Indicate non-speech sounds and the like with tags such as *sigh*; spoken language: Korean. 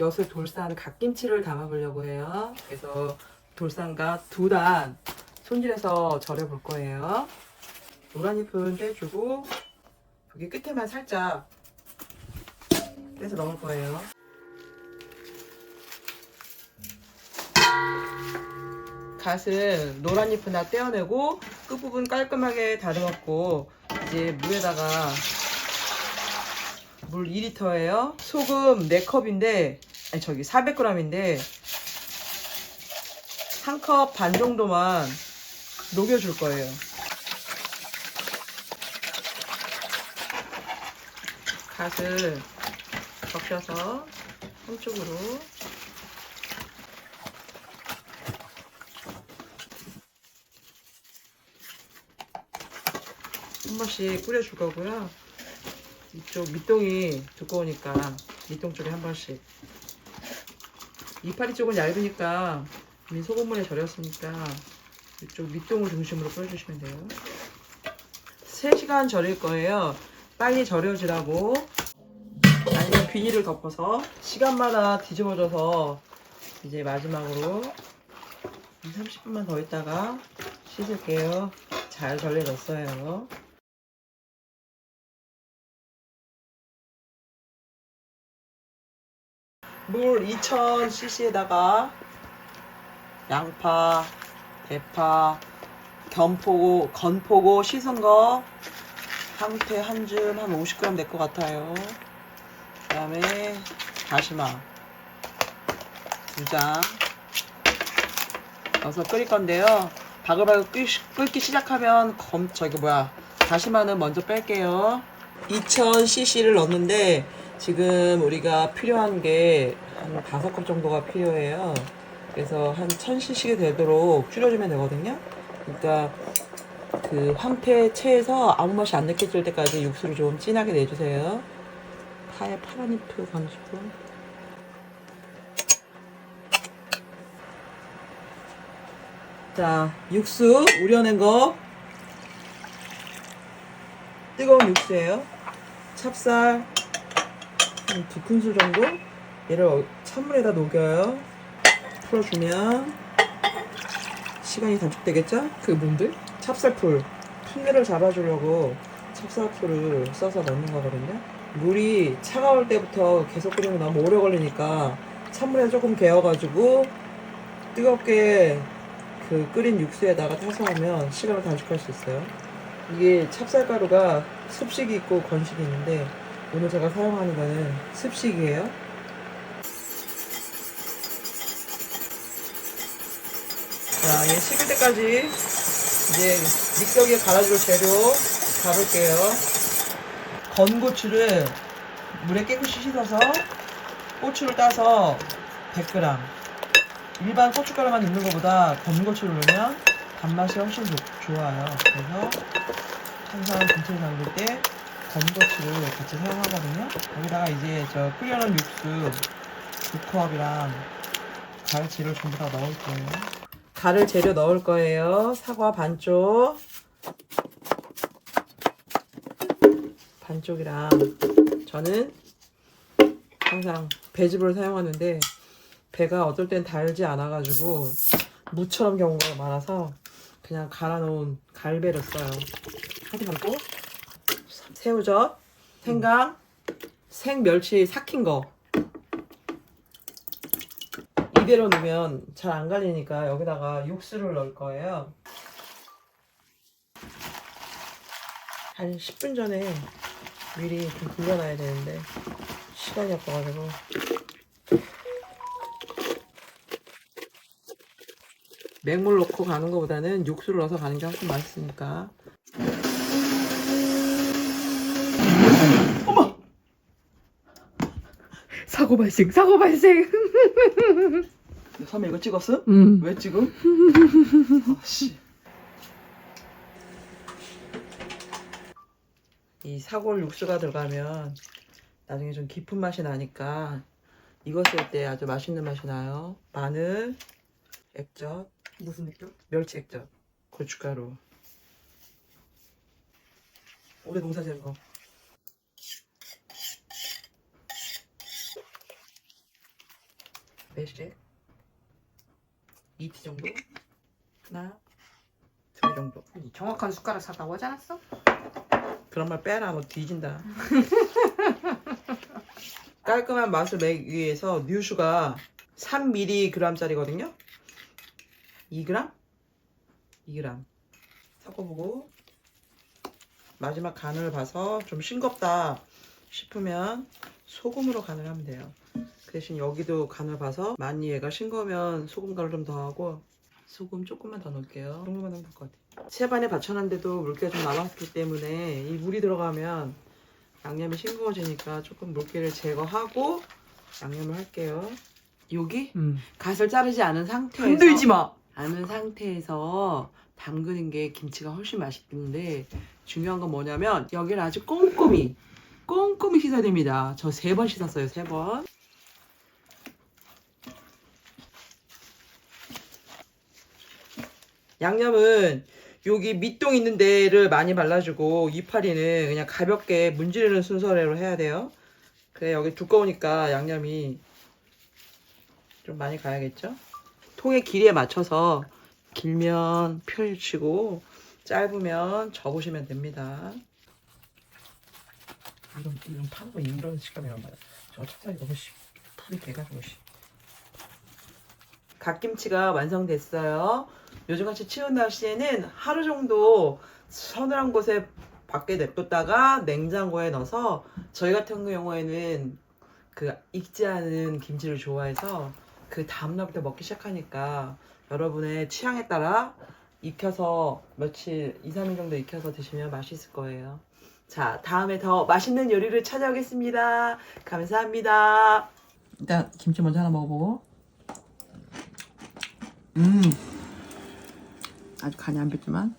엿을 돌산 갓김치를 담아보려고 해요. 그래서 돌산과 두단 손질해서 절여볼 거예요. 노란잎은 떼주고 여기 끝에만 살짝 떼서 넣을 거예요. 갓은 노란잎은 다 떼어내고 끝부분 깔끔하게 다듬었고 이제 물에다가 물 2리터예요. 소금 4컵인데 아니 저기 400g인데 한 컵 반 정도만 녹여줄 거예요. 갓을 적셔서 한쪽으로 한 번씩 뿌려줄 거고요. 이쪽 밑동이 두꺼우니까 밑동 쪽에 한 번씩. 이파리 쪽은 얇으니까 이미 소금물에 절였으니까 이쪽 밑동을 중심으로 뿌려주시면 돼요. 3시간 절일 거예요. 빨리 절여지라고 아니면 비닐을 덮어서 시간마다 뒤집어져서 이제 마지막으로 2, 30분만 더 있다가 씻을게요. 잘 절여졌어요. 물 2000cc에다가 양파, 대파, 견포고, 건포고 씻은 거 황태 한 줌 한 50g 될 것 같아요. 그 다음에 다시마 두 장 넣어서 끓일 건데요. 바글바글 끓, 끓기 시작하면 검, 저기 뭐야 다시마는 먼저 뺄게요. 2000cc를 넣었는데 지금 우리가 필요한 게한 5컵 정도가 필요해요. 그래서 한 1000cc가 되도록 줄여주면 되거든요. 그러니까 그 황태 채에서 아무 맛이 안 느껴질 때까지 육수를 좀 진하게 내주세요. 파에 파란 잎을 건지고 자 육수 우려낸 거 뜨거운 육수예요. 찹쌀 한 두 큰술 정도 얘를 찬물에다 녹여요. 풀어주면 시간이 단축되겠죠? 그게 뭔데? 찹쌀풀 풍미를 잡아주려고 찹쌀풀을 써서 넣는 거거든요. 물이 차가울 때부터 계속 끓이면 너무 오래 걸리니까 찬물에 조금 개어가지고 뜨겁게 그 끓인 육수에다가 타서 하면 시간을 단축할 수 있어요. 이게 찹쌀가루가 습식이 있고 건식이 있는데 오늘 제가 사용하는 거는 습식이에요. 자, 얘 식을 때까지 이제 믹서기에 갈아줄 재료 잡을게요. 건고추를 물에 깨끗이 씻어서 고추를 따서 100g. 일반 고춧가루만 넣는 것보다 건고추를 넣으면 단맛이 훨씬 좋, 좋아요. 그래서 항상 김치를 담글 때 건고추를 같이 사용하거든요. 여기다가 이제 저 끓여놓은 육수 두 컵이랑 가을치를 전부 다 넣을 거예요. 가를 재료 넣을 거예요. 사과 반쪽. 반쪽이랑 저는 항상 배즙을 사용하는데 배가 어떨 땐 달지 않아가지고 무처럼 경우가 많아서 그냥 갈아놓은 갈배를 써요. 하지 말고 새우젓, 생강, 생멸치 삭힌 거. 이대로 넣으면 잘 안 갈리니까 여기다가 육수를 넣을 거예요. 한 10분 전에 미리 좀 불려놔야 되는데 시간이 없어가지고. 맹물 넣고 가는 것보다는 육수를 넣어서 가는 게 훨씬 맛있으니까 사고 발생, 사고 발생. 섬에 이거 찍었어? 음. 왜 지금? 아씨. 이 사골 육수가 들어가면 나중에 좀 깊은 맛이 나니까 익었을 때 아주 맛있는 맛이 나요. 마늘, 액젓, 무슨 느낌? 멸치 액젓, 고춧가루. 올해 농사 지은 거. 배씩 2티 정도? 하나 둘 정도. 정확한 숟가락 샀다고 하지 않았어? 그런 말 빼라 너 뒤진다. *laughs* 깔끔한 맛을 내기 위해서 뉴슈가 3mg짜리거든요? 2g? 2g 섞어보고 마지막 간을 봐서 좀 싱겁다 싶으면 소금으로 간을 하면 돼요. 그 대신 여기도 간을 봐서 많이 얘가 싱거우면 소금 간을 좀더 하고 소금 조금만 더 넣을게요 조금만 넣으면 될것 같아요 채반에 받쳐놨는데도 물기가 좀 남았기 때문에 이 물이 들어가면 양념이 싱거워지니까 조금 물기를 제거하고 양념을 할게요 여기 응. 갓을 자르지 않은 상태에서 흔들지 마. 않은 상태에서 담그는 게 김치가 훨씬 맛있는데 중요한 건 뭐냐면 여기를 아주 꼼꼼히 꼼꼼히 씻어야 됩니다. 저 세 번 씻었어요, 세 번. 양념은 여기 밑동 있는 데를 많이 발라주고 이파리는 그냥 가볍게 문지르는 순서대로 해야 돼요. 그래 여기 두꺼우니까 양념이 좀 많이 가야겠죠? 통의 길이에 맞춰서 길면 펼치고 짧으면 접으시면 됩니다. 이런 이런 거 이런 식감이란 말이야. 저 찹쌀이 너무 씨 풀이 돼가지고 씨. 갓김치가 완성됐어요. 요즘같이 추운 날씨에는 하루 정도 서늘한 곳에 밖에 냅뒀다가 냉장고에 넣어서 저희 같은 경우에는 그 익지 않은 김치를 좋아해서 그 다음날부터 먹기 시작하니까 여러분의 취향에 따라 익혀서 며칠 2, 3일 정도 익혀서 드시면 맛있을 거예요. 자, 다음에 더 맛있는 요리를 찾아오겠습니다. 감사합니다. 일단 김치 먼저 하나 먹어보고. 음. 아직 간이 안 뱄지만